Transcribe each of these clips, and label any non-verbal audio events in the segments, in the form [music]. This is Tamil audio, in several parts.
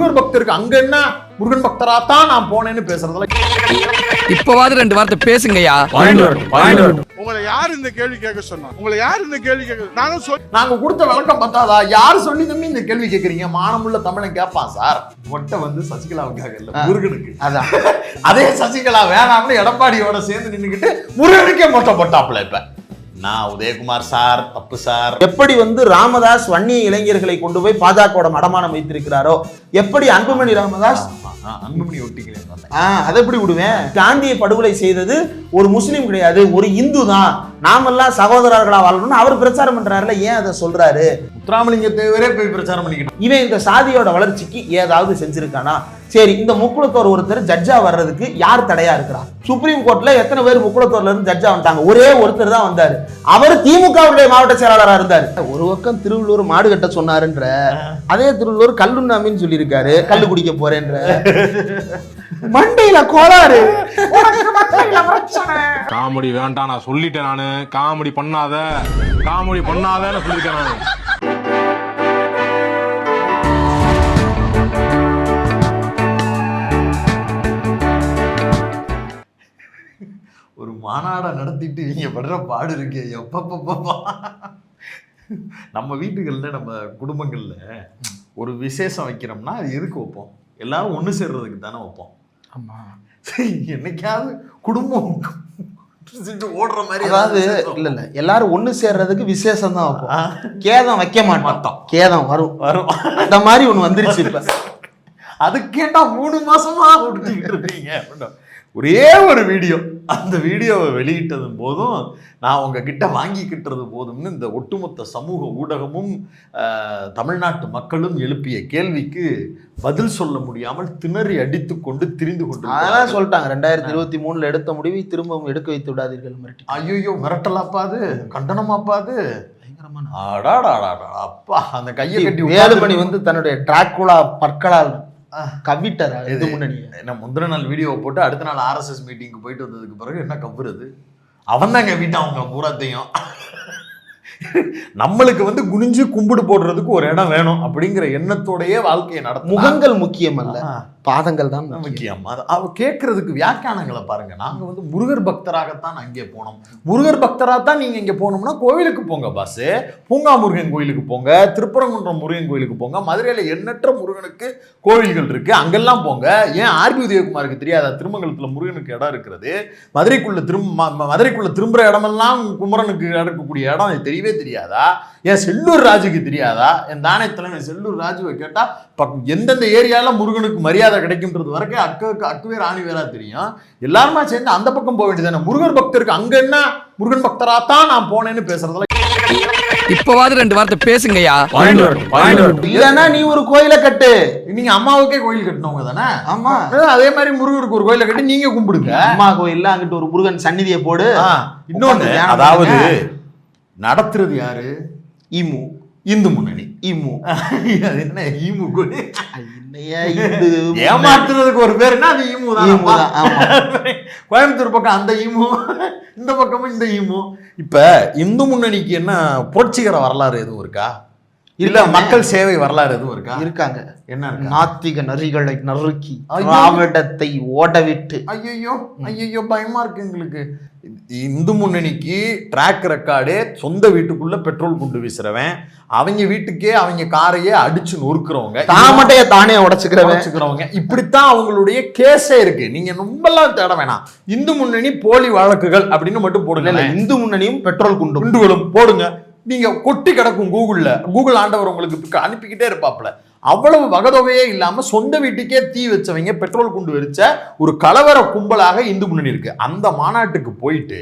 முருகர் பக்தருக்கு அங்க என்ன? முருகன் பக்தரா தான் நான் போனேன்னு பேசுறதுல இப்பவாது ரெண்டு வார்த்தை பேசுங்கய்யா. உங்களை யார் இந்த கேள்வி கேட்க சொன்னா உங்களை யார் இந்த கேள்வி கேட்க நானும் சொல் நாங்க கொடுத்த விளக்கம் பத்தாதா யாரு சொல்லி தம்பி இந்த கேள்வி கேக்குறீங்க மானமுள்ள தமிழன் கேட்பான் சார். மொட்டை வந்து சசிகலாவுக்காக இல்ல முருகனுக்கு. அதான். அதே சசிகலா வேணாம்னு எடப்பாடியோட சேர்ந்து நின்னுக்கிட்டு முருகனுக்கே மொட்டை போட்டாப்புல இப்ப. நான் உதயகுமார் சார் தப்பு சார். எப்படி வந்து ராமதாஸ் வன்னிய இளைஞர்களை கொண்டு போய் பாஜகவோட மடமானம் வைத்திருக்கிறாரோ? எப்படி அன்புமணி ராமதாஸ் அன்புமணி ஒட்டிக்கிறேன் அதை எப்படி விடுவேன்? காந்தியை படுகொலை செய்தது ஒரு முஸ்லீம் கிடையாது ஒரு இந்து தான். நாமெல்லாம் சகோதரர்களா வாழணும்னு அவர் பிரச்சாரம் பண்றாருல ஏன் அதை சொல்றாரு? முத்துராமலிங்க தேவரே போய் பிரச்சாரம் பண்ணிக்கிட்டு இவன் இந்த சாதியோட வளர்ச்சிக்கு ஏதாவது செஞ்சிருக்கானா? சரி இந்த முக்குளத்தோர் ஒருத்தர் ஜட்ஜா வர்றதுக்கு யார் தடையா இருக்கிறா? சுப்ரீம் கோர்ட்ல எத்தனை பேர் முக்குளத்தோர்ல இருந்து ஜட்ஜா வந்துட்டாங்க? ஒரே ஒருத்தர் தான் வந்தாரு. அவர் திமுகவுடைய மாவட்ட செயலாளரா இருந்தார். ஒரு பக்கம் திருவள்ளூர் மாடு கட்ட சொன்னாருன்ற அதே திருவள்ளூர் கல்லுண்ணாமின்னு சொல்லியிருக்காரு கல்லு குடிக்க போறேன்ற. மண்டையில கோளாறு. காமெடி வேண்டாம் நான் சொல்லிட்டேன் நானு. காமெடி பண்ணாத. காமெடி பண்ணாதன்னு சொல்லியிருக்கேன் நானு. ஒரு மாநாடை நடத்திட்டு இவங்க படுற பாடு இருக்கே எப்பப்பப்பா நம்ம வீட்டுகளில் நம்ம குடும்பங்களில் ஒரு விசேஷம் வைக்கிறோம்னா அது எதுக்கு வைப்போம்? எல்லாரும் ஒன்று சேர்றதுக்கு தானே வைப்போம். ஆமா. சரி என்னைக்காவது குடும்பம் ஓடுற மாதிரி அதாவது இல்ல இல்ல எல்லாரும் ஒண்ணு சேர்றதுக்கு விசேஷம் தான் வைப்போம். கேதம் வைக்க மாட்டோம். கேதம் வரும். வரும். அந்த மாதிரி ஒண்ணு வந்துருச்சு இப்ப. அதுக்கேண்டா மூணு மாசமா உடுத்திக்கிட்டு இருக்கீங்க. அப்படின்னா, ஒரே ஒரு வீடியோ. அந்த வீடியோவை வெளியிட்டதும் போதும் நான் உங்ககிட்ட வாங்கிக்கிட்டது போதும்னு இந்த ஒட்டுமொத்த சமூக ஊடகமும் தமிழ்நாட்டு மக்களும் எழுப்பிய கேள்விக்கு பதில் சொல்ல முடியாமல் திணறி அடித்துக் கொண்டு திரிந்து கொண்டு அதெல்லாம் சொல்லிட்டாங்க. ரெண்டாயிரத்தி இருபத்தி மூணுல எடுத்த முடிவை திரும்பவும் எடுக்க வைத்து விடாதீர்கள் மிரட்டி ஐயோ மிரட்டலாப்பா அது? கண்டனமாப்பா அது? பயங்கரமான அடாடாடாடா. அப்பா அந்த கையை கட்டி வேலுமணி வந்து தன்னுடைய டிராக்குலா பற்களால் கவிட்டார் இது முன்னணி என்ன முந்தின நாள் வீடியோவை போட்டு அடுத்த நாள் ஆர்எஸ்எஸ் மீட்டிங்க்கு போயிட்டு வந்ததுக்கு பிறகு என்ன கவுறது அவன் தாங்க வீட்டான் அவங்க பூராத்தையும். நம்மளுக்கு வந்து குனிஞ்சு கும்பிடு போடுறதுக்கு ஒரு இடம் வேணும் அப்படிங்கிற எண்ணத்தோடயே வாழ்க்கையை நடத்த முகங்கள் முக்கியம் அல்ல பாதங்கள் தான் முக்கியம். அது அவ கேட்கறதுக்கு வியாக்கியானங்களை பாருங்க. நாங்க வந்து முருகர் பக்தராகத்தான் அங்கே போனோம். முருகர் பக்தரா தான் நீங்க இங்க போனோம்னா கோவிலுக்கு போங்க பாஸ் பூங்கா முருகன் கோயிலுக்கு போங்க திருப்பரங்குன்றம் முருகன் கோயிலுக்கு போங்க மதுரையில எண்ணற்ற முருகனுக்கு கோவில்கள் இருக்கு. அங்கெல்லாம் போங்க. ஏன் ஆர்பி உதயகுமாருக்கு தெரியாதா? திருமங்கலத்துல முருகனுக்கு இடம் இருக்கிறது. மதுரைக்குள்ள திரும் ம- ம- மதுரைக்குள்ள திரும்புற இடமெல்லாம் குமரனுக்கு இருக்கக்கூடிய இடம் தெரியவே தெரியாதா? ஏன் செல்லூர் ராஜுக்கு தெரியாதா? என் தானே தலைவன் செல்லூர் ராஜுவை கேட்டா பக்- எந்தெந்த ஏரியால முருகனுக்கு மரியாதை கிடைக்கும்ன்றது வரைக்கும் அக்கு அக்குவே ராணி வேறா தெரியும். எல்லாருமா சேர்ந்து அந்த பக்கம் போக வேண்டியதானே முருகர் பக்தருக்கு அங்க என்ன? முருகன் பக்தரா தான் நான் போனேன்னு பேசுறதுல இப்பவாது ரெண்டு வார்த்தை பேசுங்கய்யா. இல்லன்னா நீ ஒரு கோயிலை கட்டு. நீங்க அம்மாவுக்கே கோயில் கட்டினவங்க தானே? ஆமா. அதே மாதிரி முருகருக்கு ஒரு கோயிலை கட்டி நீங்க கும்பிடுங்க. அம்மா கோயில்ல அங்கிட்டு ஒரு முருகன் சன்னிதியை போடு. இன்னொன்னு அதாவது. நடத்துறது யாரு? இமு இந்து முன்னணி இமு. அது என்ன இது ஏமாத்துறதுக்கு ஒரு பேர் என்ன? அது ஈமு தான். கோயம்புத்தூர் பக்கம் அந்த ஈமு இந்த பக்கமும் இந்த ஈமு இப்ப இந்து முன்னணிக்கு என்ன புரட்சிகர வரலாறு எதுவும் இருக்கா? இல்ல. மக்கள் சேவை வரலாறு எதுவும் இருக்கா? இருக்காங்க. என்ன நாத்திக நரிகளை நறுக்கி. திராவிடத்தை ஓடவிட்டு. ஐயோ ஐயோ பயமா இருக்கு எங்களுக்கு. இந்து முன்னணிக்கு ட்ராக் ரெக்கார்டே சொந்த வீட்டுக்குள்ள பெட்ரோல் குண்டு வீசுறவன் அவங்க வீட்டுக்கே அவங்க காரையே அடிச்சு நொறுக்குறவங்க தாமட்டைய தானே உடைச்சுக்கிறவன்? வச்சுக்கிறவங்க இப்படித்தான் அவங்களுடைய கேஸே இருக்கு. நீங்க ரொம்பலாம் தேட வேணாம். இந்து முன்னணி போலி வழக்குகள் அப்படின்னு மட்டும் போடுங்க. இந்து முன்னணியும் பெட்ரோல் குண்டும். குண்டுகளும் போடுங்க. நீங்கள் கொட்டி கிடக்கும் கூகுளில் கூகுள் ஆண்டவர் உங்களுக்கு அனுப்பிக்கிட்டே இருப்பாப்ல அவ்வளவு வகதொகையே இல்லாமல் சொந்த வீட்டுக்கே தீ வச்சவங்க பெட்ரோல் குண்டு வெறிச்ச ஒரு கலவர கும்பலாக இந்து முன்னணி இருக்கு. அந்த மாநாட்டுக்கு போயிட்டு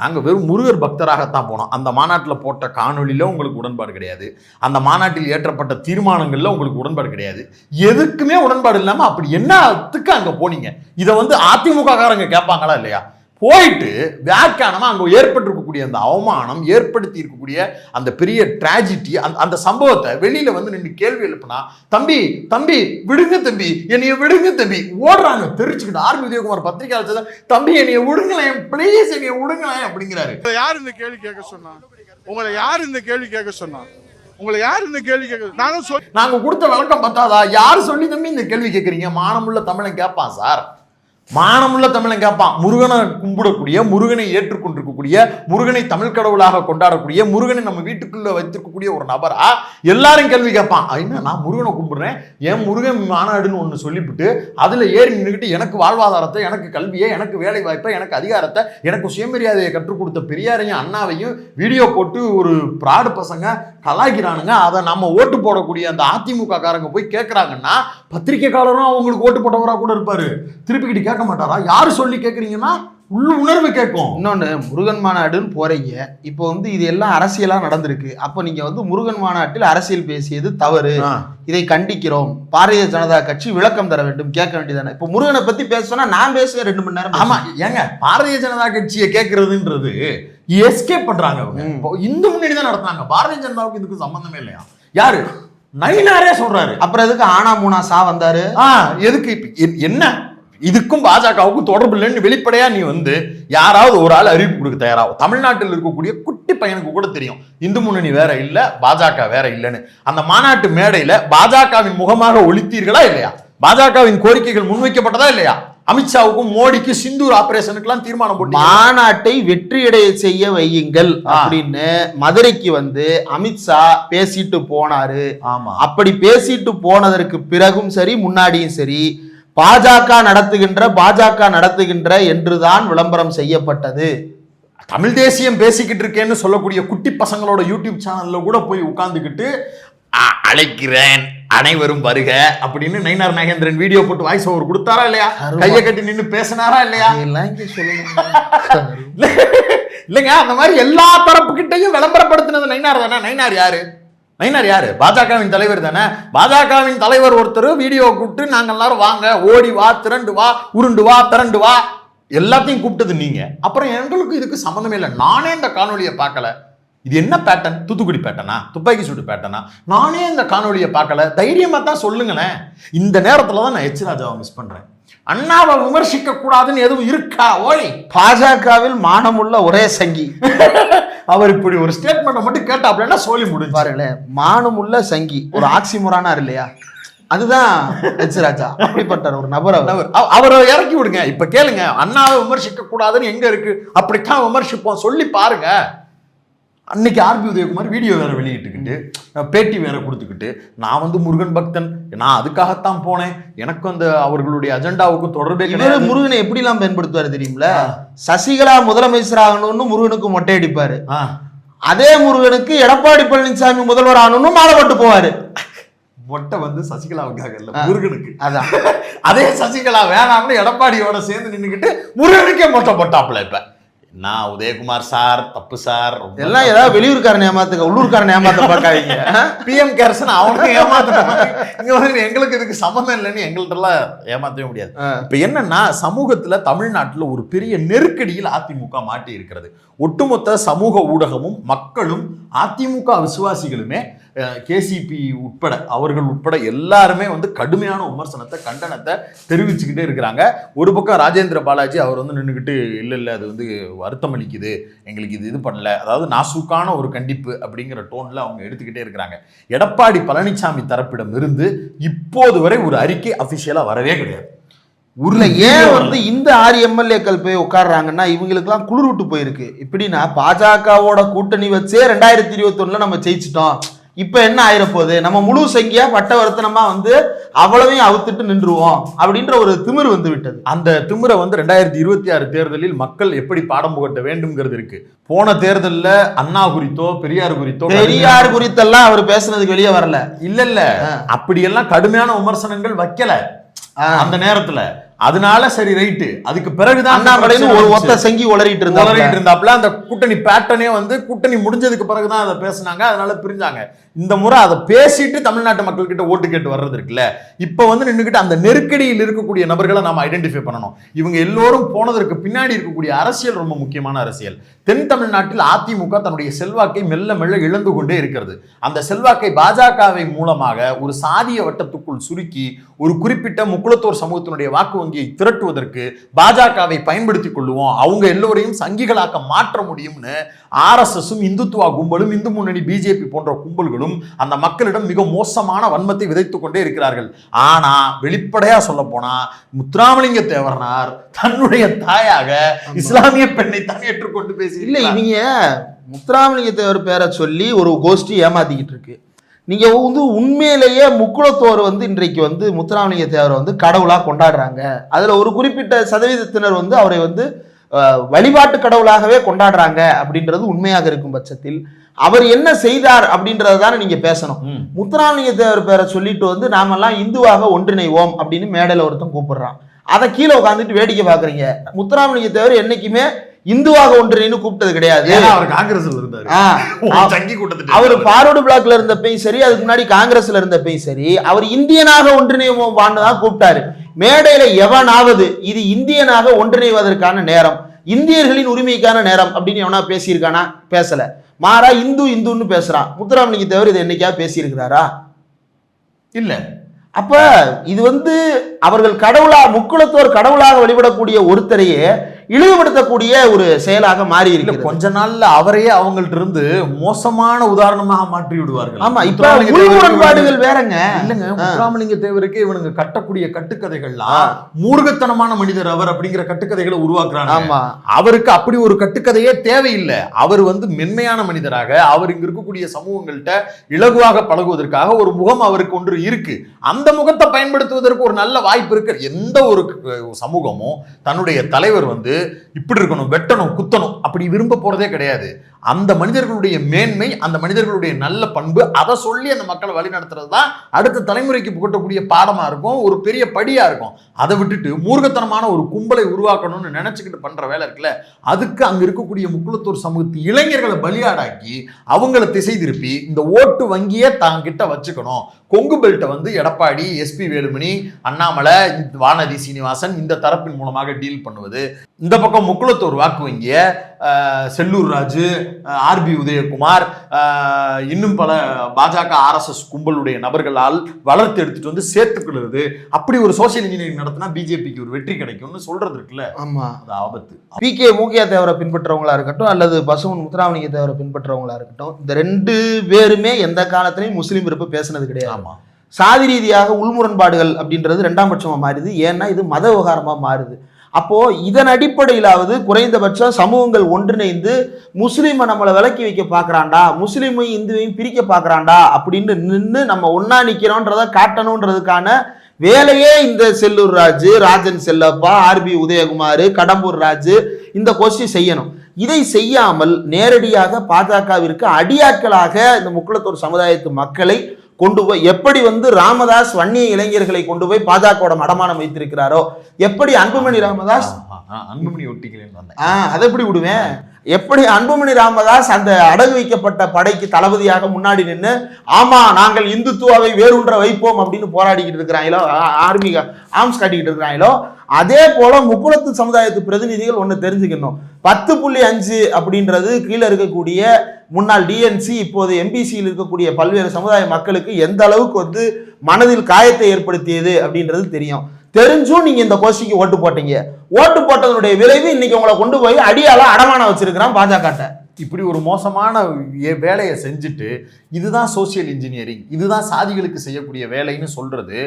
நாங்கள் வெறும் முருகர் பக்தராகத்தான் போனோம். அந்த மாநாட்டில் போட்ட காணொளியில உங்களுக்கு உடன்பாடு கிடையாது. அந்த மாநாட்டில் ஏற்றப்பட்ட தீர்மானங்களில் உங்களுக்கு உடன்பாடு கிடையாது. எதுக்குமே உடன்பாடு இல்லாமல் அப்படி என்னத்துக்கு அங்கே போனீங்க? இதை வந்து அதிமுக காரங்க கேட்பாங்களா இல்லையா? போயிட்டு வியாக்கியானமா அங்க ஏற்பட்டிருக்கக்கூடிய அந்த அவமானம் ஏற்படுத்தி இருக்கக்கூடிய அந்த பெரிய டிராஜிடி அந்த அந்த சம்பவத்தை வெளியில வந்து நின்று கேள்வி எழுப்புனா தம்பி தம்பி விடுங்க தம்பி என்னைய விடுங்க தம்பி. ஓடுறாங்க தெரிச்சுக்கிட்டு ஆர்மி உதயகுமார் பத்திரிகையாளர் தம்பி என்னைய விடுங்களேன் ப்ளீஸ் என்னைய விடுங்களேன் அப்படிங்கிறாரு. யார் இந்த கேள்வி கேட்க சொன்னா? உங்களை யார் இந்த கேள்வி கேட்க சொன்னா? உங்களை யார் இந்த கேள்வி கேட்க நானும் சொல் நாங்க கொடுத்த விளக்கம் பத்தாதா யார் சொல்லி தம்பி இந்த கேள்வி கேட்குறீங்க? மானமுள்ள தமிழன் கேட்பான் சார். மானமுள்ள தமிழன் கேட்பான் முருகனை கும்பிடக்கூடிய முருகனை ஏற்றுக்கொண்டிருக்கக்கூடிய முருகனை தமிழ் கடவுளாக கொண்டாடக்கூடிய முருகனை நம்ம வீட்டுக்குள்ள வைத்திருக்கக்கூடிய ஒரு நபரா எல்லாரும் கேள்வி கேட்பான் என்ன நான் முருகனை கும்பிடுறேன். என் முருகன் மாநாடுன்னு ஒன்று சொல்லிவிட்டு அதில் ஏறி நின்றுக்கிட்டு எனக்கு வாழ்வாதாரத்தை எனக்கு கல்வியை எனக்கு வேலை வாய்ப்பை எனக்கு அதிகாரத்தை எனக்கு சுயமரியாதையை கற்றுக் கொடுத்த பெரியாரையும் அண்ணாவையும் வீடியோ போட்டு ஒரு பிராடு பசங்க கலாய்க்கிறானுங்க. அதை நம்ம ஓட்டு போடக்கூடிய அந்த அதிமுக காரங்க போய் கேட்குறாங்கன்னா பத்திரிக்கைக்காரரும் அவங்களுக்கு ஓட்டு போட்டவராக கூட இருப்பார். திருப்பிக்கிட்டு கேட்க மாட்டாரா? யார் சொல்லி கேட்குறீங்கன்னா உள்ள உணர்வு கேட்கும். இன்னொன்னு முருகன் மாநாடுன்னு போறீங்க. இப்போ வந்து இது எல்லாம் அரசியலா நடந்திருக்கு. அப்போ நீங்க வந்து முருகன் மாநாட்டில் அரசியல் பேசியது தவறு. இதை கண்டிக்கிறோம். பாரதிய ஜனதா கட்சி விளக்கம் தர வேண்டும். கேட்க வேண்டியதானே இப்போ முருகனை பத்தி பேச நான் பேசுவேன் ரெண்டு மணி நேரம் ஆமா ஏங்க பாரதிய ஜனதா கட்சியை கேட்கறதுன்றது எஸ்கேப் பண்றாங்க அவங்க. இந்து முன்னணி தான் நடத்துனாங்க பாரதிய ஜனதாவுக்கு இதுக்கு சம்பந்தமே இல்லையா? யாரு? நயினாரே சொல்றாரு. அப்புறம் எதுக்கு ஆனா மூணா சா வந்தாரு? எதுக்கு என்ன? இதுக்கும் பாஜகவுக்கும் தொடர்பு இல்லைன்னு வெளிப்படையா நீ வந்து யாராவது ஒரு ஆள் அறிவிப்பு கொடுக்க தயாராகும் தமிழ்நாட்டில் இருக்கக்கூடிய குட்டி பையனுக்கு கூட தெரியும். இந்து முன்னணி வேற இல்ல பாஜக வேற இல்லைன்னு. அந்த மாநாட்டு மேடையில பாஜகவின் முகமாக ஒழித்தீர்களா இல்லையா? பாஜகவின் கோரிக்கைகள் முன்வைக்கப்பட்டதா இல்லையா? அமித்ஷாவுக்கும் மோடிக்கு சிந்தூர் ஆபரேஷனுக்கெல்லாம் தீர்மானம் போட்டு மாநாட்டை வெற்றியடைய செய்ய வையுங்கள். அப்படின்னு மதுரைக்கு வந்து அமித்ஷா பேசிட்டு போனாரு. ஆமா. அப்படி பேசிட்டு போனதற்கு பிறகும் சரி முன்னாடியும் சரி பாஜக நடத்துகின்ற பாஜக நடத்துகின்ற என்றுதான் விளம்பரம் செய்யப்பட்டது. தமிழ் தேசியம் பேசிக்கிட்டு இருக்கேன்னு சொல்லக்கூடிய குட்டி பசங்களோட யூடியூப் சேனல்ல கூட போய் உட்கார்ந்துக்கிட்டு "அ- அழைக்கிறேன் அனைவரும் வருக அப்படின்னு நயினார் நாகேந்திரன் வீடியோ போட்டு வாய்ஸ் ஓவர் கொடுத்தாரா இல்லையா. கையை கட்டி நின்னு பேசினாரா இல்லையா? இல்லைங்க அந்த மாதிரி எல்லா தரப்புகிட்டையும் விளம்பரப்படுத்தினது நயினார் தானே? நயினார் யாரு? நயினார் யாரு? பாஜகவின் தலைவர் தானே? பாஜகவின் தலைவர் ஒருத்தர் வீடியோ கூப்பிட்டு நாங்க எல்லாரும் வாங்க ஓடி வா திரண்டு வா உருண்டு வா திரண்டு வா. எல்லாத்தையும் கூப்பிட்டது நீங்க. அப்புறம் எங்களுக்கு இதுக்கு சம்மந்தமே இல்லை. நானே இந்த காணொலியை பார்க்கல. இது என்ன பேட்டர்ன் தூத்துக்குடி பேட்டனா துப்பாக்கி சூடு பேட்டனா நானே இந்த காணொலியை பார்க்கல. தைரியமா தான் சொல்லுங்களேன். இந்த நேரத்தில் தான் நான் எச் ராஜாவை மிஸ் பண்றேன். அண்ணாவை விமர்சிக்க கூடாதுன்னு எதுவும் இருக்கா? ஓய்! பாஜகவில் மானமுள்ள ஒரே சங்கி. [laughs] அவர் இப்படி ஒரு ஸ்டேட்மெண்ட்டை மட்டும் கேட்டாப்லன்னா சோலி முடிஞ்சு பாருங்களேன் மானமுள்ள சங்கி. ஒரு [laughs] ஆக்சிமுரானார் இல்லையா? அதுதான் எச் ராஜா. அப்படிப்பட்ட ஒரு நபர் அவர். அவர் அவ- அவரை இறக்கி விடுங்க. இப்ப கேளுங்க அண்ணாவை விமர்சிக்க கூடாதுன்னு எங்க இருக்கு? அப்படித்தான் விமர்சிப்போம். சொல்லி பாருங்க. அன்னைக்கு ஆர்பி உதயகுமார் வீடியோ வேற வெளியிட்டுக்கிட்டு பேட்டி வேற கொடுத்துக்கிட்டு நான் வந்து முருகன் பக்தன் நான் அதுக்காகத்தான் போனேன். எனக்கும் அந்த அவர்களுடைய அஜெண்டாவுக்கும் தொடர்பே கிடையாது. முருகனை எப்படி எல்லாம் பயன்படுத்துவாரு தெரியுமில? சசிகலா முதலமைச்சர் ஆகணும்னு முருகனுக்கு மொட்டை அடிப்பாரு அதே முருகனுக்கு எடப்பாடி பழனிசாமி முதல்வர் ஆகணும்னு மாலை போட்டு போவாரு. மொட்டை வந்து சசிகலாவுக்காக இல்ல முருகனுக்கு. அதான். அதே சசிகலா வேணாம்னு எடப்பாடியோட சேர்ந்து நின்னுக்கிட்டு முருகனுக்கே மொட்டை போட்டாப்புல இப்ப. நான் உதயகுமார் சார் தப்பு சார் எல்லாம் ஏதாவது வெளியூர்காரன் ஏமாத்துக்க உள்ளூர்காரன் ஏமாத்த பார்க்காதீங்க. பிஎம் கேர்ஸ்னு அவனுக்கு ஏமாத்துட்டாங்க இங்க வந்து எங்களுக்கு இதுக்கு சம்மந்தம் இல்லைன்னு எங்கள்ட்ட எல்லாம் ஏமாத்தவே முடியாது. இப்ப என்னன்னா சமூகத்துல தமிழ்நாட்டுல ஒரு பெரிய நெருக்கடியில் அதிமுக மாட்டி இருக்கிறது ஒட்டுமொத்த சமூக ஊடகமும் மக்களும் அதிமுக விசுவாசிகளுமே கேசிபி உட்பட அவர்கள் உட்பட எல்லாருமே வந்து கடுமையான விமர்சனத்தை கண்டனத்தை தெரிவிச்சுக்கிட்டே இருக்கிறாங்க. ஒரு பக்கம் ராஜேந்திர பாலாஜி அவர் வந்து நின்றுக்கிட்டு இல்லை இல்லை அது வந்து வருத்தம் அளிக்குது. எங்களுக்கு இது இது பண்ணல. அதாவது நாசூக்கான ஒரு கண்டிப்பு அப்படிங்கிற டோன்ல அவங்க எடுத்துக்கிட்டே இருக்கிறாங்க. எடப்பாடி பழனிசாமி தரப்பிடம் இருந்து இப்போது வரை ஒரு அறிக்கை அபிஷியலா வரவே கிடையாது. ஊர்ல ஏன் வந்து இந்த ஆறு எம்எல்ஏக்கள் போய் உட்கார்றாங்கன்னா இவங்களுக்குலாம் குளிர் விட்டு போயிருக்கு. இப்படின்னா பாஜகவோட கூட்டணி வச்சே ரெண்டாயிரத்தி இருபத்தி நம்ம ஜெயிச்சிட்டோம். இப்ப என்ன ஆயிரப்போகுது? நம்ம முழு சங்கியா பட்டவர்த்தனமா வந்து அவ்வளவையும் அவுத்துட்டு நின்றுவோம் அப்படின்ற ஒரு திமிர் வந்து விட்டது. அந்த திமிரை வந்து ரெண்டாயிரத்தி இருபத்தி ஆறு தேர்தலில் மக்கள் எப்படி பாடம் புகட்ட வேண்டும்ங்கிறது இருக்கு. போன தேர்தல்ல அண்ணா குறித்தோ பெரியார் குறித்தோ பெரியார் குறித்தெல்லாம் அவர் பேசுனதுக்கு வெளியே வரல. இல்ல இல்ல அப்படியெல்லாம் கடுமையான விமர்சனங்கள் வைக்கல. அந்த நேரத்துல. அதனால சரி ரைட்டு அதுக்கு பிறகுதான் அண்ணாமலைன்னு ஒரு ஒத்த சங்கி உளறிட்டு இருந்தாங்க உளறிட்டு இருந்தாப்புல அந்த கூட்டணி பேட்டர்னே வந்து கூட்டணி முடிஞ்சதுக்கு பிறகுதான் அதை பேசுனாங்க. அதனால பிரிஞ்சாங்க. இந்த முறை அதை பேசிட்டு தமிழ்நாட்டு மக்கள் கிட்ட ஓட்டு கேட்டு வர்றது இருக்குல்ல. இப்ப வந்து நின்னுக்கிட்டு அந்த நெருக்கடியில் இருக்கக்கூடிய நபர்களை நாம ஐடென்டிஃபை பண்ணணும். இவங்க எல்லோரும் போனதற்கு பின்னாடி இருக்கக்கூடிய அரசியல் ரொம்ப முக்கியமான அரசியல். தென் தமிழ்நாட்டில் அதிமுக தன்னுடைய செல்வாக்கை மெல்ல மெல்ல இழந்து கொண்டே இருக்கிறது. அந்த செல்வாக்கை பாஜகவை மூலமாக ஒரு சாதிய வட்டத்துக்குள் சுருக்கி ஒரு குறிப்பிட்ட முக்குளத்தோர் சமூகத்தினுடைய வாக்கு வங்கியை திரட்டுவதற்கு பாஜகவை பயன்படுத்திக் கொள்ளுவோம். அவங்க எல்லோரையும் சங்கிகளாக்க மாற்ற முடியும்னு ஆர்எஸ்எஸும் இந்துத்துவா கும்பலும் இந்து முன்னணி பிஜேபி போன்ற கும்பல்களும் அந்த மக்களிடம் மிக மோசமான வன்மத்தை விதைத்துக் கொண்டே இருக்கிறார்கள். ஆனா வெளிப்படையா சொல்ல போனா முத்துராமலிங்க தேவரனார் தன்னுடைய தாயாக இஸ்லாமிய பெண்ணை தான் ஏற்றுக்கொண்டு பேசி இல்ல இவங்க முத்துராமலிங்க தேவர் பேரை சொல்லி ஒரு கோஷ்டி ஏமாத்திக்கிட்டு இருக்கு. நீங்க வந்து உண்மையிலேயே முக்குளத்தோர் வந்து இன்றைக்கு வந்து முத்துராமலிங்க தேவரை வந்து கடவுளா கொண்டாடுறாங்க. அதுல ஒரு குறிப்பிட்ட சதவீதத்தினர் வந்து அவரை வந்து வழிபாட்டு கடவுளாகவே கொண்டாடுறாங்க அப்படின்றது உண்மையாக இருக்கும் பட்சத்தில். அவர் என்ன செய்தார் அப்படின்றத தானே நீங்க பேசணும். முத்துராமலிங்க தேவர் பேரை சொல்லிட்டு வந்து நாமெல்லாம் இந்துவாக ஒன்றிணைவோம் அப்படின்னு மேடையில் ஒருத்தன் கூப்பிடுறான். அதை கீழே உட்காந்துட்டு வேடிக்கை பாக்குறீங்க முத்துராமலிங்க தேவர் என்னைக்குமே இந்துவாக ஒன்றிணைன்னு கூப்பிட்டது கிடையாது. அவர் காங்கிரஸ்ல இருந்தாரு. அவர். பார்வர்டு பிளாக்ல இருந்தப்பையும் சரி அதுக்கு முன்னாடி காங்கிரஸ்ல இருந்தப்பையும் சரி அவர் இந்தியனாக ஒன்றிணைவோம் தான் கூப்பிட்டாரு. மேடையில எவனாவது இது இந்தியனாக ஒன்றிணைவதற்கான நேரம் இந்தியர்களின் உரிமைக்கான நேரம் அப்படின்னு எவனா பேசியிருக்கானா? பேசல. மாறா இந்து இந்துன்னு பேசுறான் முத்துராமலிங்க தேவர் இதை என்னைக்காவது பேசியிருக்கிறாரா? இல்ல. அப்ப இது வந்து அவர்கள் கடவுளா முக்குளத்தோர் கடவுளாக வழிபடக்கூடிய ஒருத்தரையே இழிவுபடுத்தக்கூடிய ஒரு செயலாக மாறி இருக்கிறது கொஞ்ச நாள்ல அவரையே அவங்கள்ட்ட இருந்து மோசமான உதாரணமாக மாற்றி விடுவார்கள். ஆமா இப்ப முத்துராமலிங்க உள் தேவருக்கு முரண்பாடுகள் வேறங்க. இல்லங்க முத்துராமலிங்க தேவருக்கு இவனுங்க கட்டக்கூடிய கட்டுக்கதைகள்லாம் மூர்க்கத்தனமான மனிதர் அவர் அப்படிங்கிற கட்டுக்கதைகளை உருவாக்குறாங்க. ஆமா. அவருக்கு அப்படி ஒரு கட்டுக்கதையே தேவையில்லை. அவர் வந்து மென்மையான மனிதராக அவர் இங்க இருக்கக்கூடிய சமூகங்கள்ட்ட இலகுவாக பழகுவதற்காக ஒரு முகம் அவருக்கு ஒன்று இருக்கு. அந்த முகத்தை பயன்படுத்துவதற்கு ஒரு நல்ல வாய்ப்பு இருக்கு. எந்த ஒரு சமூகமும் தன்னுடைய தலைவர் வந்து இப்படி இருக்கணும் வெட்டணும் குத்தணும். அப்படி விரும்ப போறதே கிடையாது. அந்த மனிதர்களுடைய மேன்மை அந்த மனிதர்களுடைய நல்ல பண்பு அதை சொல்லி அந்த மக்களை வழி நடத்துறது தான் அடுத்த தலைமுறைக்கு புகட்டக்கூடிய பாடமாக இருக்கும் ஒரு பெரிய படியாக இருக்கும். அதை விட்டுட்டு மூர்க்கத்தனமான ஒரு கும்பலை உருவாக்கணும்னு நினச்சிக்கிட்டு பண்ணுற வேலை இருக்குல்ல? அதுக்கு அங்கே இருக்கக்கூடிய முக்குளத்தூர் சமூகத்து இளைஞர்களை பலியாடாக்கி அவங்கள திசை திருப்பி இந்த ஓட்டு வங்கியே தாங்கிட்ட வச்சுக்கணும். கொங்கு பெல்ட்டை வந்து எடப்பாடி எஸ்பி வேலுமணி அண்ணாமலை இந்த வானதி சீனிவாசன் இந்த தரப்பின் மூலமாக டீல் பண்ணுவது. இந்த பக்கம் முக்குளத்தூர் வாக்கு வங்கியை செல்லூர் ராஜு ஆர்பி உதயகுமார் இன்னும் பல பாஜக ஆர்எஸ்எஸ் கும்பலுடைய நபர்களால் வளர்த்து எடுத்துட்டு வந்து சேர்த்துக்கொள்வது அப்படி ஒரு சோசியல் இன்ஜினியரிங் நடத்தினா பிஜேபிக்கு ஒரு வெற்றி கிடைக்கும்னு சொல்றது இருக்குல்ல. ஆமா. அது ஆபத்து. பி கே மூக்கியா தேவரை பின்பற்றவங்களா இருக்கட்டும் அல்லது பசுவன் முத்துராமலிங்க தேவரை பின்பற்றவங்களா இருக்கட்டும் இந்த ரெண்டு பேருமே எந்த காலத்திலையும் முஸ்லீம் விருப்ப பேசுனது கிடையாது. ஆமா. சாதி ரீதியாக உள்முரண்பாடுகள் அப்படின்றது ரெண்டாம் பட்சமா மாறுது. ஏன்னா இது மத விவகாரமா மாறுது. அப்போ இதன் அடிப்படையிலாவது குறைந்தபட்சம் சமூகங்கள் ஒன்றிணைந்து முஸ்லீமை நம்மளை விலக்கி வைக்க பார்க்குறாண்டா முஸ்லீமையும் இந்துவையும் பிரிக்க பார்க்கறான்டா அப்படின்னு நின்று நம்ம ஒன்னா நிற்கிறோன்றத காட்டணுன்றதுக்கான வேலையே இந்த செல்லூர் ராஜு ராஜன் செல்லப்பா ஆர்பி உதயகுமார் கடம்பூர் ராஜு இந்த கோஷ்டி செய்யணும். இதை செய்யாமல் நேரடியாக பாஜகவிற்கு அடியாட்களாக இந்த முக்குளத்தூர் சமுதாயத்து மக்களை கொண்டு போய் எப்படி வந்து ராமதாஸ் வன்னிய இளைஞர்களை கொண்டு போய் பாஜகவோட மடமானம் வைத்திருக்கிறாரோ எப்படி அன்புமணி ராமதாஸ் அன்புமணி ஆ அதை எப்படி விடுவேன்? எப்படி அன்புமணி ராமதாஸ் அந்த அடகு வைக்கப்பட்ட படைக்கு தளபதியாக முன்னாடி நின்று ஆமா நாங்கள் இந்துத்துவாவை வேரூன்ற வைப்போம் அப்படின்னு போராடிக்கிட்டு இருக்கிறாங்களோ ஆர்மி ஆர்ம்ஸ் காட்டிக்கிட்டு இருக்கிறாங்களோ அதே போல முக்குளத்து சமுதாயத்து பிரதிநிதிகள் ஒன்று தெரிஞ்சுக்கணும். பத்து புள்ளி அஞ்சு அப்படின்றது கீழே இருக்கக்கூடிய முன்னாள் டிஎன்சி இப்போது எம்பிசியில் இருக்கக்கூடிய பல்வேறு சமுதாய மக்களுக்கு எந்த அளவுக்கு வந்து மனதில் காயத்தை ஏற்படுத்தியது அப்படின்றது தெரியும். தெரிஞ்சும் நீங்க இந்த கோஷ்டிக்கு ஓட்டு போட்டீங்க. ஓட்டு போட்டதனுடைய விளைவு இன்னைக்கு உங்களை கொண்டு போய் அடியால அடமானம் வச்சிருக்கிறான் பாஜக இப்படி ஒரு மோசமான ஏ- வேலையை செஞ்சுட்டு இதுதான் சோசியல் இன்ஜினியரிங் இதுதான் சாதிகளுக்கு செய்யக்கூடிய வேலைன்னு சொல்றது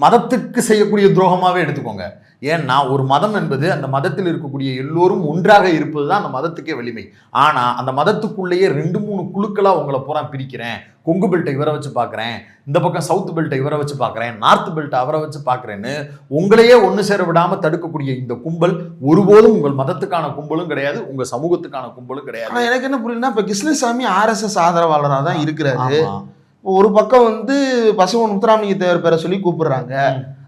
மதத்துக்கு செய்யக்கூடிய துரோகமாகவே எடுத்துக்கோங்க. ஏன்னா ஒரு மதம் என்பது அந்த மதத்தில் இருக்கக்கூடிய எல்லோரும் ஒன்றாக இருப்பது தான் அந்த மதத்துக்கே வலிமை. ஆனா அந்த மதத்துக்குள்ளேயே ரெண்டு மூணு குழுக்களா உங்களை பூரா பிரிக்கிறேன். கொங்கு பெல்ட்டை இவரை வச்சு பார்க்குறேன் இந்த பக்கம் சவுத் பெல்ட்டை இவரை வச்சு பார்க்குறேன் நார்த் பெல்ட்டை அவரை வச்சு பார்க்குறேன்னு உங்களையே ஒன்று சேர விடாம தடுக்கக்கூடிய இந்த கும்பல் ஒருபோதும் உங்கள் மதத்துக்கான கும்பலும் கிடையாது உங்க சமூகத்துக்கான கும்பலும் கிடையாது. ஆனா எனக்கு என்ன புரியலன்னா இப்ப கிருஷ்ணசாமி ஆர்எஸ்எஸ் ஆதரவாளராக தான் இருக்கிறாரு. ஒரு பக்கம் வந்து பசுவன் முத்துராமலிங்க தேவர் பேரை சொல்லி கூப்பிடுறாங்க.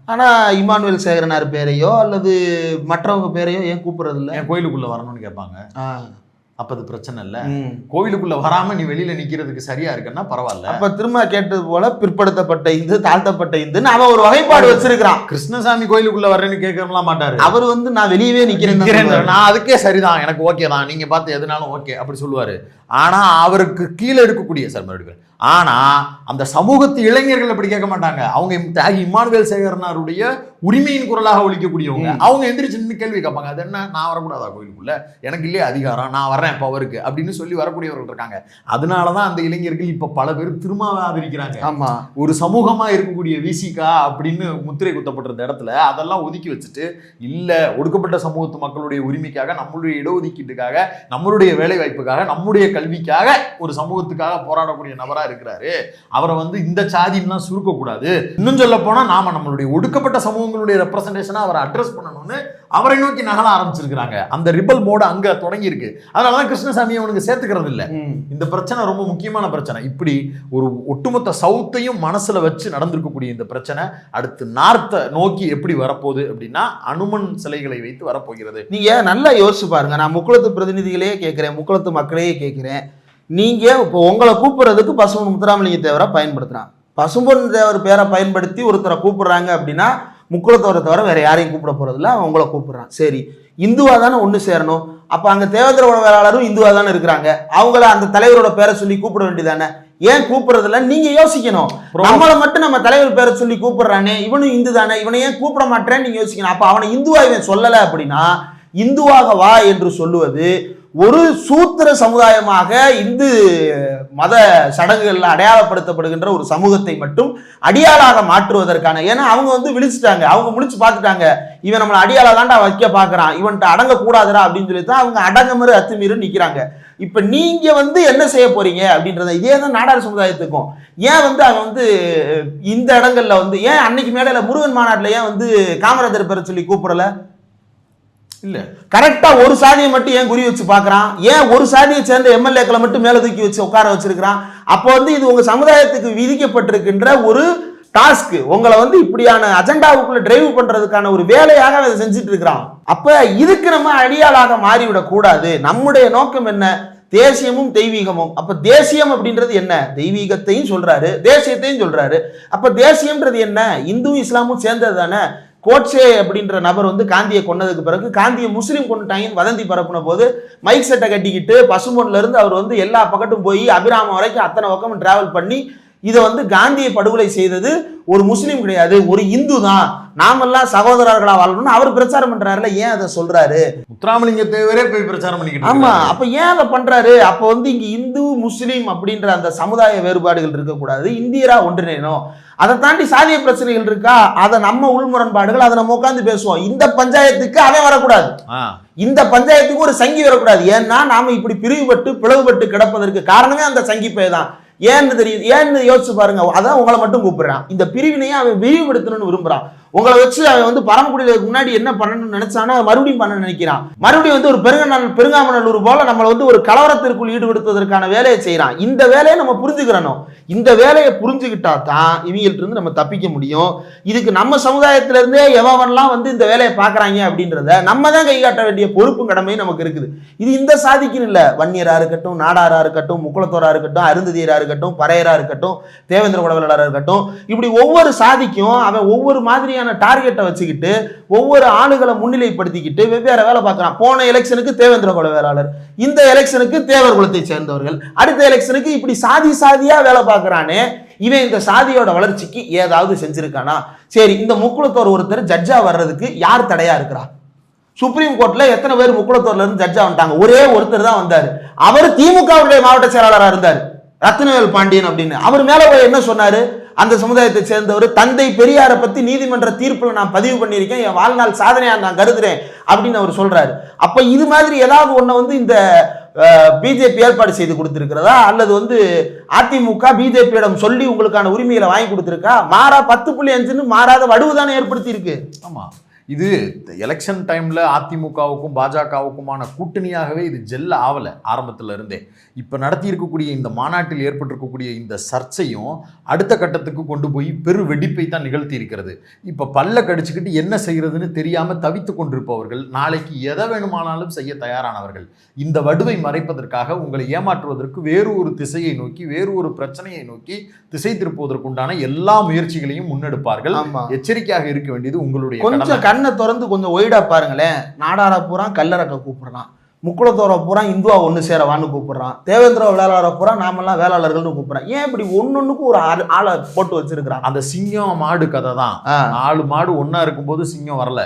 ம். ஆனா இமானுவேல் சேகரனார் பேரையோ அல்லது மற்றவங்க பேரையோ ஏன் கூப்பிடுறது இல்ல என் கோயிலுக்குள்ள வரணும்னு கேட்பாங்க. அப்ப அது பிரச்சனை இல்ல. கோவிலுக்குள்ள வராம நீ வெளியில நிக்கிறதுக்கு சரியா இருக்குன்னா பரவாயில்ல. அப்ப திரும்ப கேட்டது போல பிற்படுத்தப்பட்ட இந்து தாழ்த்தப்பட்ட இந்துன்னு அவன் ஒரு வகைப்பாடு வச்சிருக்கிறான். கிருஷ்ணசாமி கோயிலுக்குள்ள வர்றேன்னு கேட்கலாம் மாட்டாரு. அவர் வந்து நான் வெளியவே நிக்கிறேன் நிக்கிறேன் நான் அதுக்கே சரிதான். எனக்கு ஓகே தான். நீங்க பார்த்து எதுனாலும் ஓகே அப்படி சொல்லுவாரு. ஆனா அவருக்கு கீழே இருக்கக்கூடிய சார் மறுபடியும் ஆனா அந்த சமூகத்து இளைஞர்கள் அப்படி கேட்க மாட்டாங்க. அவங்க தியாகி இம்மானுவேல் சேகரனாருடைய உரிமையின் குரலாக ஒழிக்கக்கூடியவங்க அவங்க எந்திரிச்சு நின்னு கேள்வி கேட்பாங்க. அது என்ன? நான் வரக்கூடாதா கோயிலுக்குள்ள? எனக்கு இல்லையே அதிகாரம். நான் வர்றேன் பவருக்கு அப்படின்னு சொல்லி வரக்கூடியவர்கள் இருக்காங்க. அதனாலதான் அந்த இளைஞர்கள் இப்ப பல பேர் திருமாவை ஆதரிக்கிறாங்க ஆமா. ஒரு சமூகமா இருக்கக்கூடிய விசிகா அப்படின்னு முத்திரை குத்தப்பட்டிருந்த இடத்துல அதெல்லாம் ஒதுக்கி வச்சுட்டு இல்ல ஒடுக்கப்பட்ட சமூகத்து மக்களுடைய உரிமைக்காக நம்மளுடைய இடஒதுக்கீட்டுக்காக நம்மளுடைய வேலை வாய்ப்புக்காக நம்முடைய கல்விக்காக ஒரு சமூகத்துக்காக போராடக்கூடிய நபரா இருக்கிறாரு. அவரை வந்து இந்த சாதின்லாம் சுருக்கக்கூடாது. இன்னும் சொல்ல போனா நாம நம்மளுடைய ஒடுக்கப்பட்ட சமூகங்களுடைய ரெப்ரசன்டேஷனா அவரை அட்ரஸ் பண்ணணும்னு அவரை நோக்கி நகல ஆரம்பிச்சிருக்கிறாங்க. அந்த ரிபல் மோடு அங்க தொடங்கி இருக்கு அதனாலதான் கிருஷ்ணசாமி அவனுக்கு சேர்த்துக்கிறது இல்ல. இந்த பிரச்சனை ரொம்ப முக்கியமான பிரச்சனை. இப்படி ஒரு ஒட்டுமொத்த சவுத்தையும் மனசுல வச்சு நடந்திருக்கக்கூடிய இந்த பிரச்சனை அடுத்து நார்த்தை நோக்கி எப்படி வரப்போகுது அப்படின்னா அனுமன் சிலைகளை வைத்து வரப்போகிறது. நீங்க நல்லா யோசிச்சு பாருங்க. நான் முக்குளத்து பிரதிநிதிகளே கேட்கிறேன் முக்குளத்து மக்களையே கேட்கிறேன். நீங்க இப்போ உங்களை கூப்பிடுறதுக்கு பசும்பொன் முத்துராமலிங்க தேவரை பயன்படுத்துறான் பசும்பொன் தேவர் பேரை பயன்படுத்தி ஒருத்தரை கூப்பிடுறாங்க அப்படின்னா முக்குளத்தோரை தவிர வேற யாரையும் கூப்பிட போறதில்ல அவன் உங்களை கூப்பிடுறான். சரி இந்துவா தானே ஒன்று சேரணும். அப்போ அங்கே தேவேந்திர உணவாளரும் இந்துவா தானே இருக்கிறாங்க. அவங்கள அந்த தலைவரோட பேரை சொல்லி கூப்பிட வேண்டியதானே? ஏன் கூப்பிடுறதில்ல? நீங்க யோசிக்கணும். நம்மளை மட்டும் நம்ம தலைவர் பேரை சொல்லி கூப்பிடுறானே இவனும் இந்து தானே இவனை ஏன் கூப்பிட மாட்டேன்னு நீங்க யோசிக்கணும். அப்ப அவனை இந்துவா இவன் சொல்லல அப்படின்னா இந்துவாக வா என்று சொல்லுவது ஒரு சூத்திர சமுதாயமாக இந்து மத சடங்குகளில் அடையாளப்படுத்தப்படுகின்ற ஒரு சமூகத்தை மட்டும் அடியாளாக மாற்றுவதற்கான ஏன்னா அவங்க வந்து விழிச்சிட்டாங்க அவங்க முடிச்சு பார்த்துட்டாங்க இவன் நம்மளை அடியாளா தாண்டா வைக்க பார்க்குறான் இவன்ட்டு அடங்கக்கூடாதுடா அப்படின்னு சொல்லி தான் அவங்க அடங்கமறு அத்துமீறு நிற்கிறாங்க இப்போ நீங்கள் வந்து என்ன செய்ய போறீங்க அப்படின்றத இதே தான் நாடார் சமுதாயத்துக்கும். ஏன் வந்து அவன் வந்து இந்த இடங்களில் வந்து ஏன் அன்னைக்கு மேடையில் முருகன் மாநாட்டில் ஏன் வந்து காமராஜர் பெற சொல்லி கூப்பிடலை? இல்லை. கரெக்டாக ஒரு சாதியை மட்டும் ஏன் குறி வச்சு பார்க்கறான்? ஏன் ஒரு சாதியை சேர்ந்த எம்எல்ஏக்களை மட்டும் மேலே தூக்கி வச்சு உட்கார வச்சிருக்கிறான்? அப்போ வந்து இது உங்கள் சமுதாயத்துக்கு விதிக்கப்பட்டிருக்கின்ற ஒரு டாஸ்க் உங்களை வந்து இப்படியான அஜெண்டாவுக்குள்ள டிரைவ் பண்றதுக்கான ஒரு வேலையாக அதை செஞ்சுட்டு இருக்கிறான். அப்ப இதுக்கு நம்ம அடியாளாக மாறிவிடக்கூடாது நம்முடைய நோக்கம் என்ன? தேசியமும் தெய்வீகமும். அப்ப தேசியம் அப்படின்றது என்ன? தெய்வீகத்தையும் சொல்றாரு. தேசியத்தையும் சொல்றாரு. அப்ப தேசியம்ன்றது என்ன? இந்து இஸ்லாமும் சேர்ந்தது தானே? கோட்சே அப்படின்ற நபர் வந்து காந்தியை கொன்னதுக்கு பிறகு காந்தியை முஸ்லீம் கொண்டுட்டாங்கன்னு வதந்தி பரப்புன போது மைக் செட்டை கட்டிக்கிட்டு பசும்பொன்ல இருந்து அவர் வந்து எல்லா பக்கட்டும் போய் அபிராமம் வரைக்கும் அத்தனை பக்கமும் டிராவல் பண்ணி இதை வந்து காந்தியை படுகொலை செய்தது ஒரு முஸ்லீம் கிடையாது ஒரு இந்து தான். நாமெல்லாம் சகோதரர்களா வாழணும்னு அவர் பிரச்சாரம் பண்றாருல ஏன் அதை சொல்றாரு? முத்துராமலிங்க தேவரே போய் பிரச்சாரம் பண்ணிக்கிட்டு ஆமா. அப்ப ஏன் அதை பண்றாரு? அப்ப வந்து இங்க இந்து முஸ்லீம் அப்படின்ற அந்த சமுதாய வேறுபாடுகள் இருக்கக்கூடாது. இந்தியரா ஒன்றிணையணும் அதை தாண்டி சாதிய பிரச்சனைகள் இருக்கா? அதை நம்ம உள்முரண்பாடுகள் அதை நம்ம உட்காந்து பேசுவோம். இந்த பஞ்சாயத்துக்கு அவன் வரக்கூடாது. இந்த பஞ்சாயத்துக்கு ஒரு சங்கி வரக்கூடாது. ஏன்னா நாம இப்படி பிரிவுபட்டு பிளவுபட்டு கிடப்பதற்கு காரணமே அந்த சங்கி பே தான். ஏன்னு தெரியுது ஏன்னு யோசிச்சு பாருங்க அதான் உங்களை மட்டும் கூப்பிடுறான். இந்த பிரிவினையை அவன் விரிவுபடுத்தணும்னு விரும்புறான். உங்களை வச்சு அவன் வந்து பரமக்குடியில முன்னாடி என்ன பண்ணணும்னு நினைச்சானா மறுபடியும் பண்ண நினைக்கிறான். மறுபடியும் வந்து ஒரு பெருங்கநல் பெருங்காமநல்லூர் போல நம்மளை வந்து ஒரு கலவரத்திற்குள் ஈடுபடுத்துவதற்கான வேலையை செய்யறான் இந்த வேலையை நம்ம புரிஞ்சுக்கிறணும். இந்த வேலையை புரிஞ்சுக்கிட்டா தான் இவங்கள்ட்ட இருந்து நம்ம தப்பிக்க முடியும். இதுக்கு நம்ம சமுதாயத்துல இருந்தே எவன்லாம் வந்து இந்த வேலையை பாக்குறாங்க அப்படின்றத நம்ம தான் கை காட்ட வேண்டிய பொறுப்பும் கடமையும் நமக்கு இருக்குது. இது இந்த சாதிக்குன்னு இல்லை. வன்னியரா இருக்கட்டும் நாடாரா இருக்கட்டும் முக்குளத்தோரா இருக்கட்டும் அருந்ததியரா இருக்கட்டும் பறையரா இருக்கட்டும் தேவேந்திர குடவலரா இருக்கட்டும். இப்படி ஒவ்வொரு சாதிக்கும் அவன் ஒவ்வொரு மாதிரியான டார்கெட்டை வச்சுக்கிட்டு ஒவ்வொரு ஆளுகளை முன்னிலைப்படுத்திக்கிட்டு வெவ்வேறு வேலை பார்க்குறான். போன எலெக்ஷனுக்கு தேவேந்திர குல வேளாளர் இந்த எலெக்ஷனுக்கு தேவர் குலத்தை சேர்ந்தவர்கள் அடுத்த எலெக்ஷனுக்கு இப்படி சாதி சாதியா வேலை பார்க்கறானே இவன் இந்த சாதியோட வளர்ச்சிக்கு ஏதாவது செஞ்சிருக்கானா? சரி இந்த முக்குளத்தோர் ஒருத்தர் ஜட்ஜா வர்றதுக்கு யார் தடையா இருக்கிறா? சுப்ரீம் கோர்ட்ல எத்தனை பேர் முக்குளத்தூர்ல இருந்து ஜட்ஜா வந்துட்டாங்க? ஒரே ஒருத்தர் தான் வந்தாரு. அவர் திமுகவுடைய மாவட்ட செயலாளரா இருந்தார். ரத்னவேல் பாண்டியன் அப்படின்னு. அவர் மேல போய் என்ன சொன்னாரு? அந்த சமுதாயத்தை சேர்ந்தவர் தந்தை பெரியாரை பத்தி நீதிமன்ற தீர்ப்புல நான் பதிவு பண்ணியிருக்கேன் என் வாழ்நாள் சாதனையா நான் கருதுறேன் அப்படின்னு அவர் சொல்றாரு. அப்ப இது மாதிரி ஏதாவது ஒண்ணு வந்து இந்த பிஜேபி ஏற்பாடு செய்து கொடுத்துருக்கிறதா? அல்லது வந்து அதிமுக பிஜேபியிடம் சொல்லி உங்களுக்கான உரிமைகளை வாங்கி கொடுத்துருக்கா? மாறா பத்து புள்ளி அஞ்சுன்னு மாறாத வடுவுதானே ஏற்படுத்தி இருக்கு ஆமா. இது எலெக்ஷன் டைம்ல அதிமுகவுக்கும் பாஜகவுக்குமான கூட்டணியாகவே இது ஜெல்ல ஆவல ஆரம்பத்துல இருந்தே. இப்ப நடத்தி இருக்கக்கூடிய இந்த மாநாட்டில் ஏற்பட்டிருக்கக்கூடிய இந்த சர்ச்சையும் அடுத்த கட்டத்துக்கு கொண்டு போய் பெரு வெடிப்பை தான் நிகழ்த்தி இருக்கிறது. இப்ப பல்ல கடிச்சுக்கிட்டு என்ன செய்யறதுன்னு தெரியாம தவித்து கொண்டிருப்பவர்கள் நாளைக்கு எதை வேணுமானாலும் செய்ய தயாரானவர்கள் இந்த வடுவை மறைப்பதற்காக உங்களை ஏமாற்றுவதற்கு வேறு ஒரு திசையை நோக்கி வேறு ஒரு பிரச்சனையை நோக்கி திசை திருப்புவதற்குண்டான எல்லா முயற்சிகளையும் முன்னெடுப்பார்கள். எச்சரிக்கையாக இருக்க வேண்டியது உங்களுடைய கண்ணை திறந்து கொஞ்சம் ஒய்டா பாருங்களேன். நாடாரா பூரா கல்லறக்க கூப்பிடுறான் முக்குளத்தோரை பூரா இந்துவா ஒன்று சேரவான்னு கூப்பிடுறான் தேவேந்திர வேளாளரை பூரா நாமெல்லாம் வேளாளர்கள்னு கூப்பிடுறான் ஏன் இப்படி ஒன்னொன்னுக்கும் ஒரு ஆள் ஆளை போட்டு வச்சிருக்கிறான் அந்த சிங்கம் மாடு கதை தான். ஆ, நாலு மாடு ஒண்ணா இருக்கும்போது சிங்கம் வரல.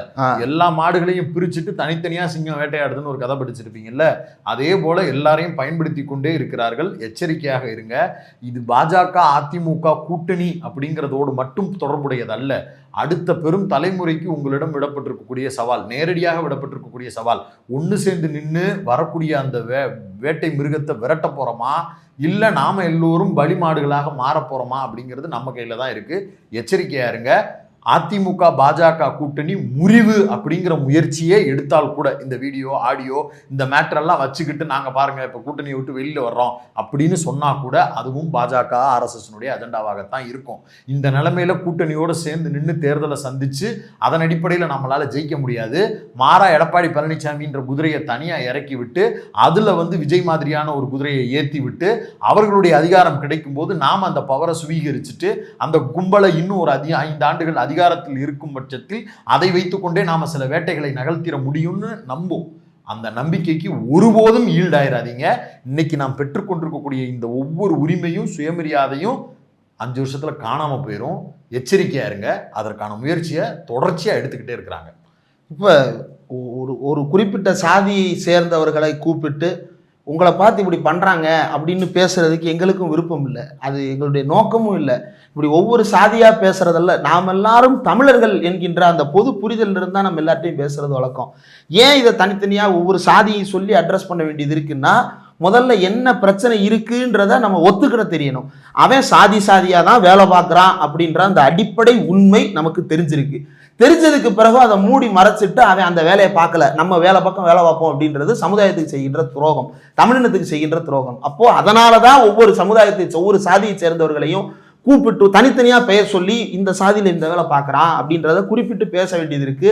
எல்லா மாடுகளையும் பிரிச்சுட்டு தனித்தனியா சிங்கம் வேட்டையாடுதுன்னு ஒரு கதை படிச்சிருப்பீங்கல்ல? அதே போல எல்லாரையும் பயன்படுத்தி கொண்டே இருக்கிறார்கள். எச்சரிக்கையாக இருங்க. இது பாஜக அதிமுக கூட்டணி அப்படிங்கிறதோடு மட்டும் தொடர்புடையது அல்ல அடுத்த பெரும் தலைமுறைக்கு உங்களிடம் விடப்பட்டிருக்கக்கூடிய சவால் நேரடியாக விடப்பட்டிருக்கக்கூடிய சவால் ஒன்று சேர்ந்து நின்று வரக்கூடிய அந்த வே வேட்டை மிருகத்தை விரட்ட போகிறோமா இல்லை நாம எல்லோரும் பலி மாடுகளாக மாற போகிறோமா அப்படிங்கிறது நம்ம கையில் தான் இருக்குது எச்சரிக்கையாருங்க அதிமுக பாஜக கூட்டணி முறிவு அப்படிங்கிற முயற்சியே எடுத்தால் கூட இந்த வீடியோ ஆடியோ இந்த மேட்டரெல்லாம் வச்சுக்கிட்டு நாங்கள் பாருங்கள் இப்போ கூட்டணியை விட்டு வெளியில் வர்றோம் அப்படின்னு சொன்னால் கூட அதுவும் பாஜக ஆர்எஸ்எஸ்னுடைய அஜெண்டாவாகத்தான் இருக்கும். இந்த நிலைமையில் கூட்டணியோடு சேர்ந்து நின்று தேர்தலை சந்தித்து அதன் அடிப்படையில் நம்மளால் ஜெயிக்க முடியாது. மாறா எடப்பாடி பழனிசாமின்ற குதிரையை தனியாக இறக்கி விட்டு அதில் வந்து விஜய் மாதிரியான ஒரு குதிரையை ஏற்றி விட்டு அவர்களுடைய அதிகாரம் கிடைக்கும் போது நாம் அந்த பவரை சுவீகரிச்சுட்டு அந்த கும்பலை இன்னும் ஒரு அதிக ஐந்து ஆண்டுகள் அதிகாரத்தில் இருக்கும் பட்சத்தில் அதை வைத்துக்கொண்டே நாம் சில வேட்டைகளை நகர்த்திட முடியும்னு நம்பும் அந்த நம்பிக்கைக்கு ஒருபோதும் ஈல்டாயிராதீங்க இன்னைக்கு நாம் பெற்றுக்கொண்டிருக்கக்கூடிய இந்த ஒவ்வொரு உரிமையும் சுயமரியாதையும் அஞ்சு வருஷத்தில் காணாமல் போயிடும் எச்சரிக்கையாக இருங்க. அதற்கான முயற்சியை தொடர்ச்சியாக எடுத்துக்கிட்டே இருக்கிறாங்க. இப்போ ஒரு ஒரு குறிப்பிட்ட சாதியை சேர்ந்தவர்களை கூப்பிட்டு உங்களை பார்த்து இப்படி பண்ணுறாங்க அப்படின்னு பேசுகிறதுக்கு எங்களுக்கும் விருப்பம் இல்லை. அது எங்களுடைய நோக்கமும் இல்லை. இப்படி ஒவ்வொரு சாதியாக பேசுகிறதல்ல நாம் எல்லாரும் தமிழர்கள் என்கின்ற அந்த பொது புரிதல் இருந்தால் நம்ம எல்லார்ட்டையும் பேசுகிறது வழக்கம். ஏன் இதை தனித்தனியாக ஒவ்வொரு சாதியை சொல்லி அட்ரஸ் பண்ண வேண்டியது இருக்குன்னா முதல்ல என்ன பிரச்சனை இருக்குன்றத நம்ம ஒத்துக்கிட தெரியணும். அவன் சாதி சாதியாக தான் வேலை பார்க்குறான் அப்படின்ற அந்த அடிப்படை உண்மை நமக்கு தெரிஞ்சிருக்கு. தெரிஞ்சதுக்கு பிறகு அதை மூடி மறைச்சிட்டு அவன் அந்த வேலையை பார்க்கல. நம்ம வேலை பக்கம் வேலை பார்ப்போம் அப்படின்றது சமுதாயத்துக்கு செய்கின்ற துரோகம். தமிழினத்துக்கு செய்கின்ற துரோகம். அப்போ அதனால தான் ஒவ்வொரு சமுதாயத்தை ஒவ்வொரு சாதியை சேர்ந்தவர்களையும் கூப்பிட்டு தனித்தனியாக பெயர் சொல்லி இந்த சாதியில் இந்த வேலை பார்க்குறான் அப்படின்றத குறிப்பிட்டு பேச வேண்டியது இருக்கு.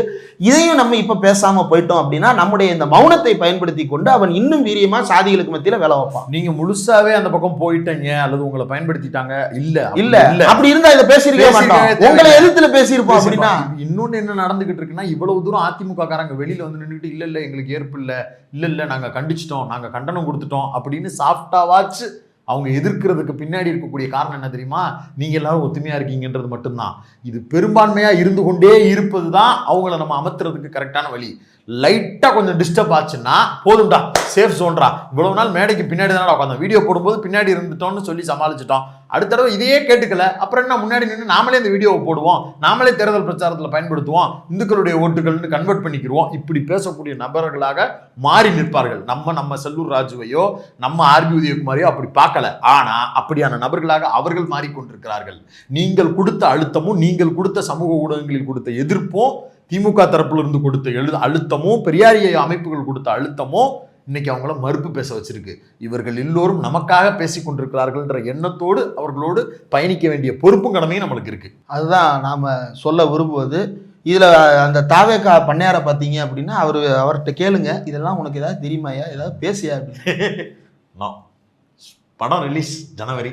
இதையும் நம்ம இப்போ பேசாமல் போயிட்டோம் அப்படின்னா நம்முடைய இந்த மௌனத்தை பயன்படுத்தி கொண்டு அவன் இன்னும் வீரியமா சாதிகளுக்கு மத்தியில் வேலை வைப்பான். நீங்க முழுசாவே அந்த பக்கம் போயிட்டீங்க அல்லது உங்களை பயன்படுத்திட்டாங்க இல்ல இல்ல. இல்ல. அப்படி இருந்தா இதை பேசியிருக்க பேசியிருக்கவே மாட்டோம். தேவையில்லை. உங்களை எதிர்த்துல பேசியிருப்போம் அப்படின்னா. இன்னொன்னு என்ன நடந்துகிட்டு இருக்குன்னா இவ்வளவு தூரம் அதிமுக காரங்க வெளியில வந்து நின்றுட்டு இல்ல இல்ல எங்களுக்கு ஏற்பு இல்ல. இல்ல இல்ல நாங்க கண்டிச்சிட்டோம் நாங்க கண்டனம் கொடுத்துட்டோம் அப்படின்னு சாஃப்டாவாச்சு அவங்க எதிர்க்கிறதுக்கு பின்னாடி இருக்கக்கூடிய காரணம் என்ன தெரியுமா? நீங்கள் எல்லாரும் ஒத்துமையாக இருக்கீங்கன்றது மட்டும்தான். இது பெரும்பான்மையாக இருந்து கொண்டே இருப்பது தான் அவங்கள நம்ம அமர்த்துறதுக்கு கரெக்டான வழி. லைட்டாக கொஞ்சம் டிஸ்டர்ப் ஆச்சுன்னா போதும்டா சேஃப் ஜோன்ரா இவ்வளவு நாள் மேடைக்கு பின்னாடி தானடா உட்காந்தோம் வீடியோ போடும்போது பின்னாடி இருந்துட்டோம்னு சொல்லி சமாளிச்சிட்டோம். அடுத்த தடவை இதையே கேட்டுக்கல. அப்புறம் என்ன முன்னாடி நின்று நாமளே இந்த வீடியோவை போடுவோம். நாமளே தேர்தல் பிரச்சாரத்தில் பயன்படுத்துவோம். இந்துக்களுடைய ஓட்டுகள்னு கன்வெர்ட் பண்ணிக்கிடுவோம். இப்படி பேசக்கூடிய நபர்களாக மாறி நிற்பார்கள். நம்ம நம்ம செல்லூர் ராஜுவையோ நம்ம ஆர்பி உதயகுமாரையோ அப்படி பார்க்கல. ஆனால் அப்படியான நபர்களாக அவர்கள் மாறிக்கொண்டிருக்கிறார்கள். நீங்கள் கொடுத்த அழுத்தமும் நீங்கள் கொடுத்த சமூக ஊடகங்களில் கொடுத்த எதிர்ப்பும் திமுக தரப்புல இருந்து கொடுத்த எழு அழுத்தமும் பெரியாரிய அமைப்புகள் கொடுத்த அழுத்தமும் இன்னைக்கு அவங்கள மறுப்பு பேச வச்சிருக்கு. இவர்கள் எல்லோரும் நமக்காக பேசிக் கொண்டிருக்கிறார்கள்ன்ற எண்ணத்தோடு அவர்களோடு பயணிக்க வேண்டிய பொறுப்பும் கடமையும் நம்மளுக்கு இருக்கு. அதுதான் நாம சொல்ல விரும்புவது. இதுல அந்த தாவேக்கா பண்ணையாரை பார்த்தீங்க அப்படின்னா அவர் அவர்கிட்ட கேளுங்க. இதெல்லாம் உனக்கு ஏதாவது தெரியுமாயா ஏதாவது பேசியா அப்படின்னு. [laughs] படம் ரிலீஸ் ஜனவரி.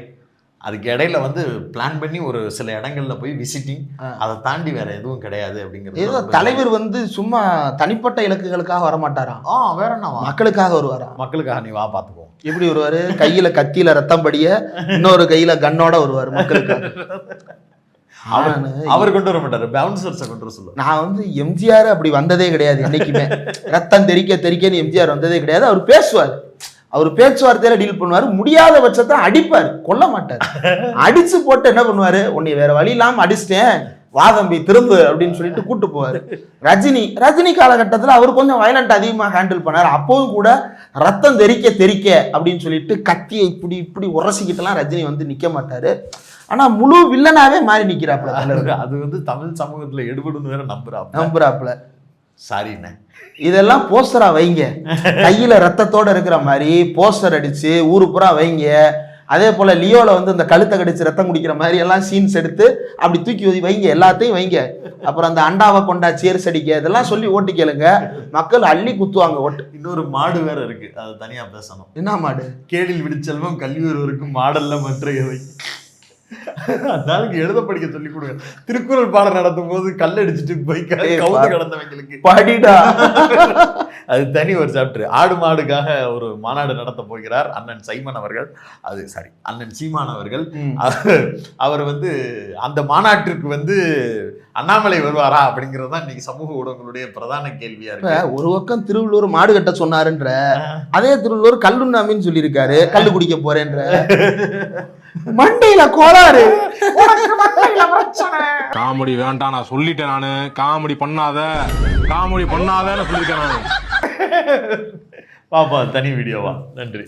அதுக்கு இடையில வந்து பிளான் பண்ணி ஒரு சில இடங்கள்ல போய் விசிட்டிங். அதை தாண்டி வேற எதுவும் கிடையாது ஏதோ அப்படிங்கிறது தலைவர் வந்து சும்மா தனிப்பட்ட இலக்குகளுக்காக வரமாட்டாராம் ஆ வேற என்னவா? மக்களுக்காக வருவாராம் மக்களுக்காக நீ வா பாத்துக்கோ. எப்படி வருவாரு? கையில கத்தியில ரத்தம் படிய இன்னொரு கையில கன்னோட வருவாரு மக்களுக்காக. அவர் கொண்டு வர மாட்டாரு. பவுன்சர்ஸை கொண்டு வர சொல்லுவார். நான் வந்து எம்ஜிஆர் அப்படி வந்ததே கிடையாது. என்னைக்குமே ரத்தம் தெறிக்க தெறிக்கன்னு எம்ஜிஆர் வந்ததே கிடையாது. அவர் பேசுவார். அவர் பேச்சுவார்த்தையில டீல் பண்ணுவார். முடியாத பட்சத்தை அடிப்பார். கொல்ல மாட்டார். [laughs] அடிச்சு போட்டு என்ன பண்ணுவாரு? உன்னை வேற வழி இல்லாம அடிச்சிட்டேன். வா தம்பி திரும்பு அப்படின்னு சொல்லிட்டு கூட்டு போவாரு. ரஜினி ரஜினி காலகட்டத்தில் அவர் கொஞ்சம் வயலண்ட் அதிகமாக ஹேண்டில் பண்ணார். அப்பவும் கூட ரத்தம் தெறிக்க தெறிக்க அப்படின்னு சொல்லிட்டு கத்தியை இப்படி இப்படி உரசிக்கிட்டுலாம் ரஜினி வந்து நிக்க மாட்டாரு. ஆனா முழு வில்லனாவே மாறி நிக்கிறாப்ல. அது- அது வந்து தமிழ் சமூகத்துல எடுபடும் வேற நம்புறாப்ல நம்புறாப்ல சாரிண்ணே இதெல்லாம் போஸ்டரா வைங்க. கையில ரத்தத்தோட இருக்கிற மாதிரி போஸ்டர் அடிச்சு ஊரு பூரா வைங்க. அதே போல லியோல வந்து இந்த கழுத்தை கடிச்சு ரத்தம் குடிக்கிற மாதிரி எல்லாம் சீன்ஸ் எடுத்து அப்படி தூக்கி வைங்க எல்லாத்தையும் வைங்க. அப்புறம் அந்த அண்டாவை கொண்டா சேர்ஸ் அடிக்க இதெல்லாம் சொல்லி ஓட்டு கேளுங்க. மக்கள் அள்ளி குத்துவாங்க ஓட்டு. இன்னொரு மாடு வேற இருக்கு அது தனியா பேசணும். என்ன மாடு? கேடில் விடுச்செல்வம் கல்வி ஒருவருக்கும் மாடல்ல மற்ற எவை அந்த ஆளுக்கு எழுத படிக்க சொல்லி கொடுங்க. திருக்குறள் பாடம் நடத்தும் போது கல் அடிச்சுட்டு போய் கவுந்து கிடந்தவங்களுக்கு. படிடா. அது தனி ஒரு சாப்டர் ஆடு மாடுக்காக ஒரு மாநாடு நடத்த போகிறார் அண்ணன் சைமன் அவர்கள். அது சாரி அண்ணன் சீமான் அவர்கள். அவர் வந்து அந்த மாநாட்டிற்கு வந்து அண்ணாமலை வருவாரா அப்படிங்கிறது தான் இன்னைக்கு சமூக ஊடகங்களுடைய பிரதான கேள்வியா இருக்கு. ஒரு பக்கம் திருவள்ளுவர் மாடு கட்ட சொன்னாருன்ற அதே திருவள்ளுவர் கல்லுண்ணாமின்னு சொல்லியிருக்காரு. கல்லு குடிக்க போறேன்ற. மண்டையில கோளாறு. காமெடி வேண்டாம் நான் சொல்லிட்டேன் நானு. காமெடி பண்ணாத. காமெடி பண்ணாதன்னு சொல்லியிருக்கேன் நானு. பாப்பா தனி வீடியோவா நன்றி.